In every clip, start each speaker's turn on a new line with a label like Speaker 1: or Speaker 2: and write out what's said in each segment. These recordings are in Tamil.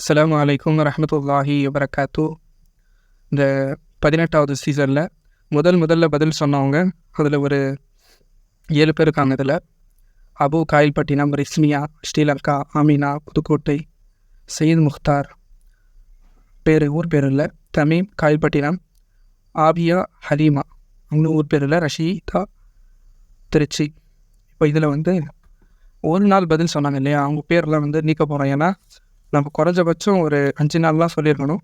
Speaker 1: அஸ்லாம் வலைக்கம் வரஹ்மத்துல்லாஹி வபரகாத்து இந்த பதினெட்டாவது சீசனில் முதல் முதல்ல பதில் சொன்னவங்க அதில் ஒரு ஏழு பேர் இருக்காங்க இதில். அபு காயல்பட்டினம் ரிஸ்மியா ஸ்ரீலங்கா ஆமினா புதுக்கோட்டை சயீத் முக்தார் பேர் ஊர் பேர் இல்லை. தமீம் காயல்பட்டினம் ஆபியா ஹலீமா அவங்களும் ஊர் பேர் இல்லை. ரஷீதா திருச்சி. இப்போ இதில் வந்து ஒரு நாள் பதில் சொன்னாங்க இல்லையா? அவங்க பேர்லாம் வந்து நீக்க போகிறோம் ஏன்னா நம்ம குறைஞ்சபட்சம் ஒரு அஞ்சு நாள்லாம் சொல்லியிருக்கணும்.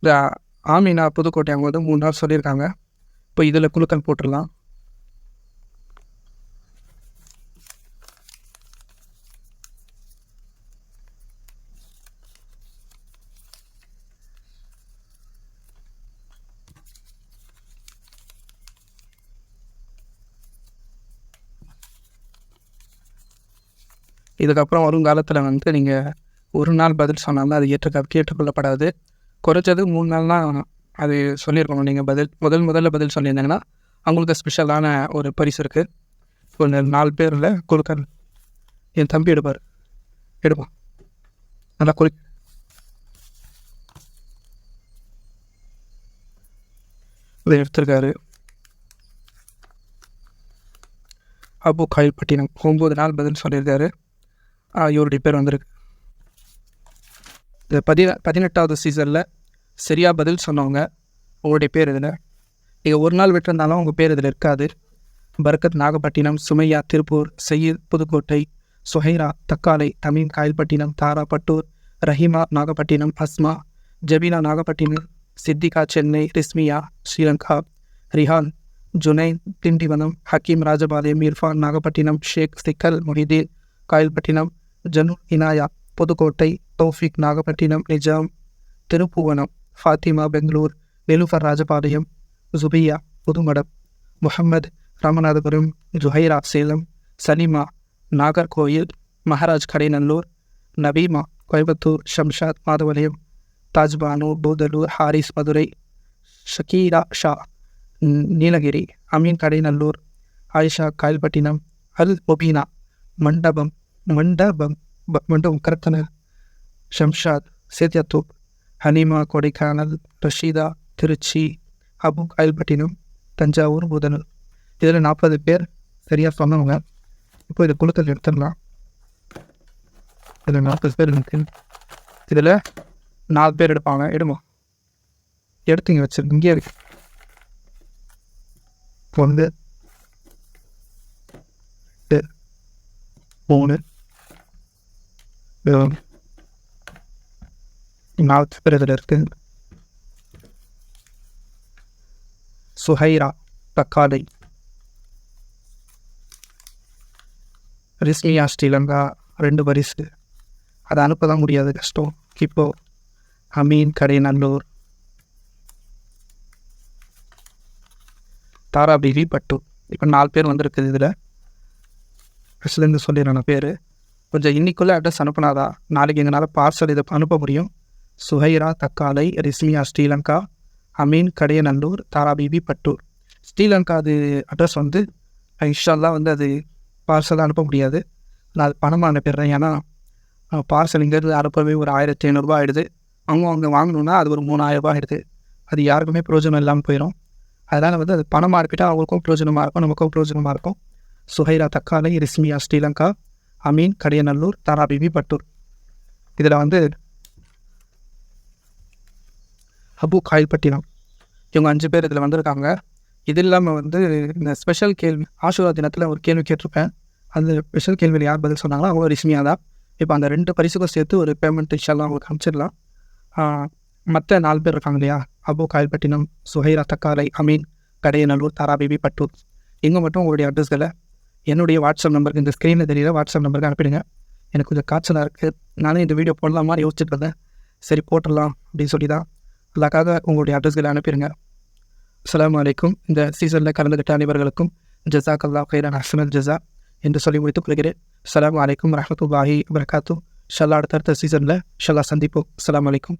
Speaker 1: இந்த ஆமினா புதுக்கோட்டை அவங்க வந்து மூணு நாள் சொல்லியிருக்காங்க. இப்போ இதில் குழுக்கள் போட்டுடலாம். இதுக்கப்புறம் வருங்காலத்தில் வந்து நீங்கள் ஒரு நாள் பதில் சொன்னாலும் அது ஏற்றுக்க கேட்டுக்கொள்ளப்படாது குறைச்சது மூணு நாள்லாம் அது சொல்லியிருக்கணும். நீங்கள் பதில் முதல் முதல்ல பதில் சொல்லியிருந்தீங்கன்னா அவங்களுக்கு ஸ்பெஷலான ஒரு பரிசு இருக்குது ஒரு நாலு பேரில் கொடுக்க என் தம்பி எடுப்பார். எடுப்பான். நல்லா குளி இதை எடுத்திருக்காரு. அப்போ காயல்பட்டினம். ஒம்பது நாள் பதில் சொல்லியிருக்காரு. ஆ, இவருடைய பேர் வந்திருக்கு. இந்த பதின பதினெட்டாவது சீசனில் சரியாக பதில் சொன்னவங்க உங்களுடைய பேர் இதில் நீங்கள் ஒரு நாள் விட்டிருந்தாலும் உங்கள் பேர் இதில் இருக்காது. பரக்கத் நாகப்பட்டினம் சுமையா திருப்பூர் சையீத் புதுக்கோட்டை சுஹைரா தக்காலை தமீம் காயல்பட்டினம் தாரா பட்டூர் ரஹீமா நாகப்பட்டினம் அஸ்மா ஜபீனா நாகப்பட்டினம் சித்திகா சென்னை ரிஸ்மியா ஸ்ரீலங்கா ரிஹான் ஜுனைன் திண்டிவனம் ஹக்கீம் ராஜபாளையம் இர்ஃபான் நாகப்பட்டினம் ஷேக் சிக்கல் மொஹிதீன் காயல்பட்டினம் ஜனு இனாயா. புதுக்கோட்டை தௌஃபிக் நாகப்பட்டினம் நிஜாம் திருப்புவனம் ஃபாத்திமா பெங்களூர் நிலுஃபர் ராஜபாளையம் ஜுபியா புதுமடம் முஹம்மது ராமநாதபுரம் ஜுஹைரா சேலம் சலிமா நாகர்கோயில் மகாராஜ் கடைநல்லூர் நபீமா கோயம்புத்தூர் ஷம்ஷாத் மாதவலயம் தாஜ்பானு பூதலூர் ஹாரிஸ் மதுரை ஷக்கீரா ஷா நீலகிரி அமீன் கடைநல்லூர் ஆயிஷா காயல்பட்டினம் அல் ஒபீனா மண்டபம் மண்டபம் ப- மண்டபம் ஷம்ஷாத் சேத்யாத்தூப் ஹனீமா கொடைக்கானல் ரஷீதா திருச்சி அபு காயல்பட்டினம் தஞ்சாவூர் புதனூர் இதில் நாற்பது பேர் சரியாக சொன்னவங்க. இப்போ இதை குழுக்கள் எடுத்துடலாம். இதில் நாற்பது பேர் இருக்கு. இதில் நாலு பேர் எடுப்பாங்க. எடுமா? எடுத்து இங்கே வச்சிருக்கு இங்கே இருக்கு. ஒன்று ரெண்டு மூணு நாலு. நாலு பேர் இதில் இருக்கு சுஹைரா தக்காலை ரிஸ்மியா ஸ்ரீலங்கா ரெண்டு பரிசு அதை அனுப்ப தான் முடியாது கஷ்டம் இப்போ அமீன் கடைநல்லூர் தாரா பிவி பட்டு இப்போ நாலு பேர் வந்திருக்குது இதில் ஃபஸ்ட்லேருந்து சொல்லிடுறேன் பேர் கொஞ்சம் இன்றைக்குள்ளே அட்ரஸ் அனுப்புனாதா நாளைக்கு எங்களால் பார்சல் இதை அனுப்ப முடியும். சுஹைரா தக்காலை ரிஸ்மியா ஸ்ரீலங்கா அமீன் கடையநல்லூர் தாரா பிபி பட்டூர். ஸ்ரீலங்கா அது அட்ரஸ் வந்து இன்ஷால்லாம் வந்து அது பார்சல் அனுப்ப முடியாது. நான் அது பணமாக அனுப்பிடுறேன். ஏன்னா பார்சல் இங்கேருந்து அனுப்பவே ஒரு ஆயிரத்தி ஐநூறுரூபா ஆகிடுது அவங்க அவங்க வாங்கணுன்னா அது ஒரு மூணாயிரரூபா ஆகிடுது அது யாருக்குமே பிரயோஜனம் இல்லாமல் போயிடும் அதனால் வந்து அது பணமாக அனுப்பிட்டால் அவங்களுக்கும் பிரயோஜனமாக இருக்கும் நமக்கும் பிரயோஜனமாக இருக்கும். சுஹைரா தக்காலை ரிஸ்மியா ஸ்ரீலங்கா அமீன் கடையநல்லூர் தாரா பிபி பட்டூர். இதில் வந்து அபு காயல்பட்டினம் இவங்க அஞ்சு பேர் இதில் வந்திருக்காங்க. இது இல்லாமல் வந்து இந்த ஸ்பெஷல் கேள்வி ஆஷுரா தினத்தில் ஒரு கேள்வி கேட்டிருப்பேன். அந்த ஸ்பெஷல் கேள்வியில் யார் பதில் சொன்னாங்களோ அவங்க ரிஷ்மியாக தான். இப்போ அந்த ரெண்டு பரிசுக்கும் சேர்த்து ஒரு பேமெண்ட் இன்ஷால்லாம் அவங்களுக்கு அனுப்பிச்சிடலாம். மற்ற நாலு பேர் இருக்காங்க இல்லையா? அபு காயல்பட்டினம் சுஹைரா தக்காலை அமீன் கடையநல்லூர் தாரா பிபி பட்டூர். இங்கே மட்டும் உங்களுடைய அட்ரஸ்களை என்னுடைய வாட்ஸ்அப் நம்பருக்கு இந்த ஸ்க்ரீனில் தெரியல வாட்ஸ்அப் நம்பருக்கு அனுப்பிடுங்க. எனக்கு கொஞ்சம் காய்ச்சலாக இருக்குது நானே இந்த வீடியோ போடலாம் மாதிரி யோசிச்சுட்டு இருந்தேன். சரி போட்டுடலாம் அப்படின்னு சொல்லி தான் அதுக்காக உங்களுடைய அட்ரஸ்களை அனுப்பிடுங்க. அஸ்ஸலாமு அலைக்கும். இந்த சீசனில் கலந்துக்கிட்ட அனைவர்களுக்கும் ஜசாக் அல்லா கைரான் ஹசனல் ஜசா என்று சொல்லி முடித்துக் கொள்கிறேன். அஸ்ஸலாமு அலைக்கும் ரஹமத்துல்லாஹி வரகாத்தும் ஷல்லா அடுத்தடுத்த சீசனில் ஷல்லா சந்திப்போம். அஸ்ஸலாமு வலைக்கும்